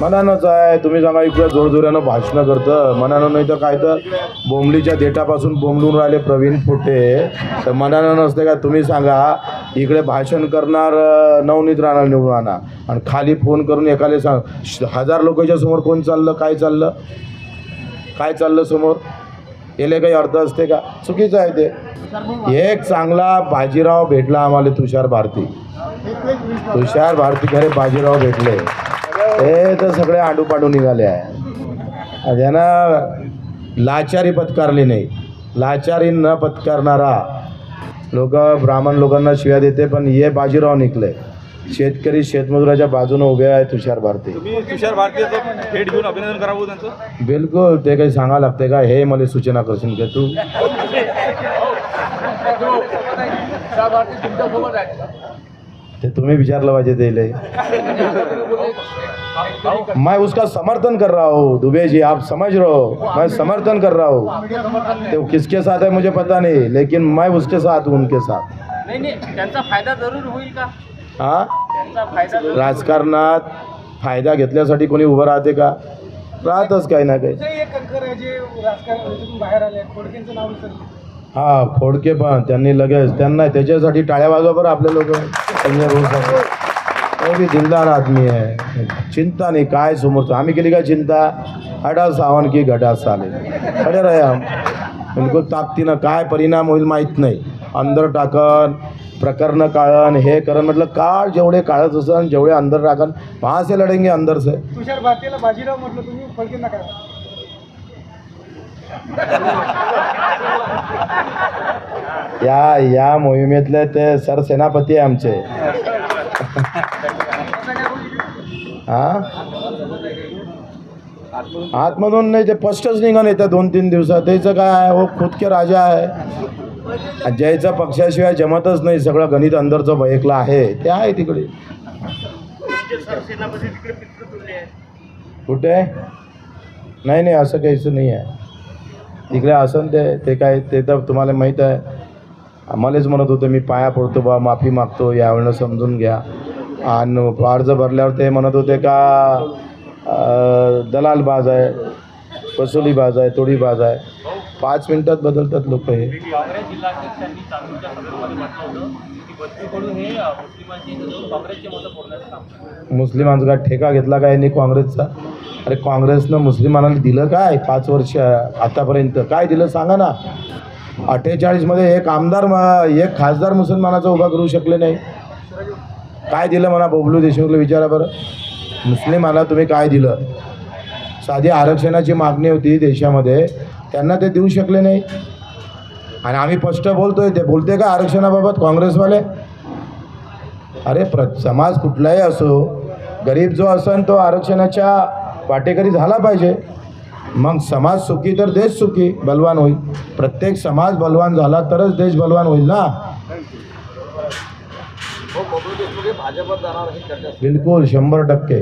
मनानच आहे. तुम्ही सांगा इकडे जोरजोऱ्यानं भाषणं करतं. मनानं नाही तर काय तर बोंबलीच्या देठापासून बोंबलून राहिले प्रवीण फुटे. तर मनानं नसते का तुम्ही सांगा इकडे भाषण करणार नवनीत राहणार निवडून आणा. आणि खाली फोन करून एकाला सांग हजार लोकांच्या समोर कोण चाललं काय चाललं? काय चाललं समोर? याला काही अर्थ असते का? चुकीचं आहे ते. एक चांगला बाजीराव भेटला आम्हाला तुषार भारती. तुषार भारती खरे बाजीराव भेटले. हे तर सगळे आडूपाडू निघाले आहे. ज्यांना लाचारी पत्कारली नाही. लाचारी न पत्कारणारा लोक ब्राह्मण लोकांना शिव्या देते पण हे बाजीराव निघले. शेतकरी शेतमजुराच्या बाजूने उभे आहे तुषार भारती. तुम्ही तुषार भेट घेऊन अभिनंदन करावं त्यांचं? बिलकुल ते काही सांगा लागते का? हे मला सूचना करशील का तू? ते तुम्ही विचारलं पाहिजे त्याला मैं उसका समर्थन कर रहा हूँ दुबे जी आप समझ रहे हो? मैं समर्थन कर रहा हूँ। तो किसके साथ है मुझे पता नहीं लेकिन मैं उसके साथ हूँ उनके साथ। नाही नाही त्यांचा फायदा जरूर होईल का? हा? त्यांचा फायदा राजकारणात फायदा घेतल्यासाठी कोणी उभं राहते का? राहतच काही ना काही. हा खोडके पण त्यांनी लगेच त्यांना त्याच्यासाठी टाळ्या वाजवा बरं आपले लोक. संजय भाऊ साहेब. आदमी आहे. चिंता नाही काय समोरचं आम्ही केली काय चिंता? हडा सावन की घडा साले. खडे हम. बिलकुल ताकदीनं काय परिणाम होईल माहीत नाही. अंदर टाकन प्रकरणं काळण हे करण. म्हटलं काळ जेवढे काळच असन जेवढे अंदर टाकन वहाँ से लढेंगे अंदर से तुषार बाजीराव म्हटलं तुम्ही या या मोहिमेतले ते सरसेनापती आहे आमचे. हा? आतमधून नाही ते स्पष्टच निघून येतं दोन तीन दिवसात. त्याचं काय आहे? हो खुदके राजा आहे. ज्याचा पक्षाशिवाय जमतच नाही सगळं गणित अंदरचं बयकलं आहे. ते आहे तिकडे. कुठे? नाही नाही असं काहीच नाही आहे तिकडे असन ते ते काय ते तर तुम्हाला माहीत आहे. आम्हालाच म्हणत होतं मी पाया पडतो बा माफी मागतो यावेळेला समजून घ्या. आणि अर्ज भरल्यावर ते म्हणत होते का दलाल बाज आहे वसुली बाज आहे तोडी बाज आहे. पाच मिनिटात बदलतात लोक हे. काँग्रेस मुस्लिमांचा काय ठेका घेतला काय नाही काँग्रेसचा? अरे काँग्रेसनं मुस्लिमांना दिलं काय पाच वर्ष आतापर्यंत? काय दिलं सांगा ना. अठ्ठेचाळीसमध्ये एक आमदार एक खासदार मुसलमानाचा उभा करू शकले नाही. काय दिलं म्हणा बबलू देशमुखला विचारा बरं. मुस्लिमाला तुम्ही काय दिलं? साधी आरक्षणाची मागणी होती देशामध्ये. त्यांना ते देऊ शकले नाही. आणि आम्ही स्पष्ट बोलतोय ते बोलते का आरक्षणाबाबत काँग्रेसवाले? अरे प्र समाज कुठलाही असो गरीब जो असन तो आरक्षणाच्या वाटेकरी झाला पाहिजे. मग समाज सुखी तर देश सुखी बलवान होईल. प्रत्येक समाज बलवान झाला तरच देश बलवान होईल ना? बिलकुल शंभर टक्के.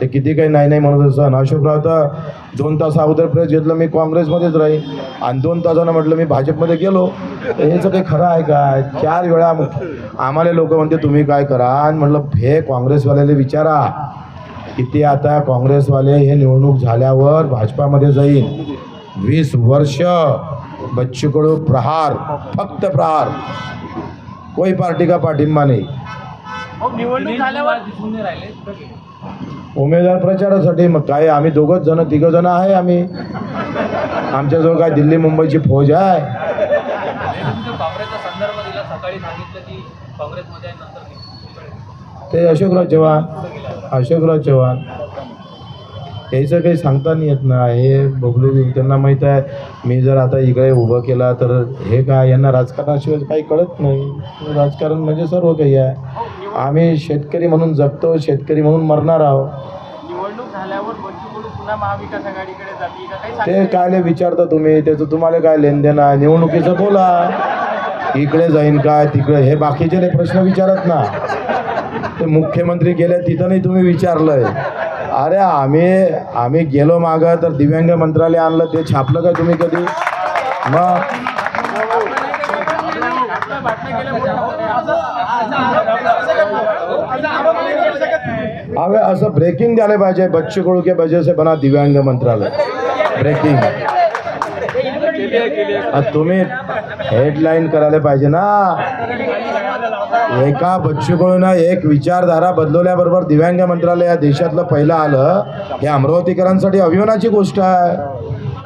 ते किती काही नाही नाही म्हणत असं. अशोकराव तर दोन तास अगोदर प्रेस घेतलं मी काँग्रेसमध्येच राहील आणि दोन तासानं म्हटलं मी भाजपमध्ये गेलो. तर हेचं काही खरं आहे काय चार वेळा आम्हाला लोक म्हणते तुम्ही काय करा? आणि म्हटलं हे काँग्रेसवाल्याला विचारा. किती आता काँग्रेसवाले हे निवडणूक झाल्यावर भाजपामध्ये जाईल वीस वर्ष बच्चू कडू प्रहार फक्त प्रहार. कोई पार्टी का पाठिंबा नाही. उमेदवार प्रचारासाठी मग काय आम्ही दोघंच जण तिघं जण आहे आम्ही. आमच्याजवळ काय दिल्ली मुंबईची फौज आहे? ते अशोकराव चव्हाण अशोकराव चव्हाण. याचं काही सांगता नाही येत ना हे बबलू त्यांना माहीत आहे. मी जर आता इकडे उभं केला तर हे काय यांना राजकारणाशिवाय काही कळत नाही. राजकारण म्हणजे सर्व काही आहे. आम्ही शेतकरी म्हणून जगतो शेतकरी म्हणून मरणार आहोत. निवडणूक झाल्यावर बच्चू कडू पुन्हा महाविकास आघाडीकडे जातील का? काही ते सांगता कायले विचारता तुम्ही? त्याचं तुम्हाला काय लेनदेन आहे? निवडणुकीचं बोला. इकडे जाईन काय तिकडे? हे बाकीचे ते प्रश्न विचारत ना. ते मुख्यमंत्री गेले तिथं नाही तुम्ही विचारलंय. अरे आम्ही आम्ही गेलो मागं तर दिव्यांग मंत्रालय आणलं ते छापलं काय तुम्ही कधी? मग हवे असं ब्रेकिंग द्यायला पाहिजे. बच्चू कडू के वजह से बना दिव्यांग मंत्रालय. ब्रेकिंग आता तुम्ही हेडलाईन करायला पाहिजे ना. एका बच्चूकडून एक विचारधारा बदलवल्याबरोबर दिव्यांग मंत्रालय या देशातलं पहिलं आलं. हे अमरावतीकरांसाठी अभिमानाची गोष्ट आहे.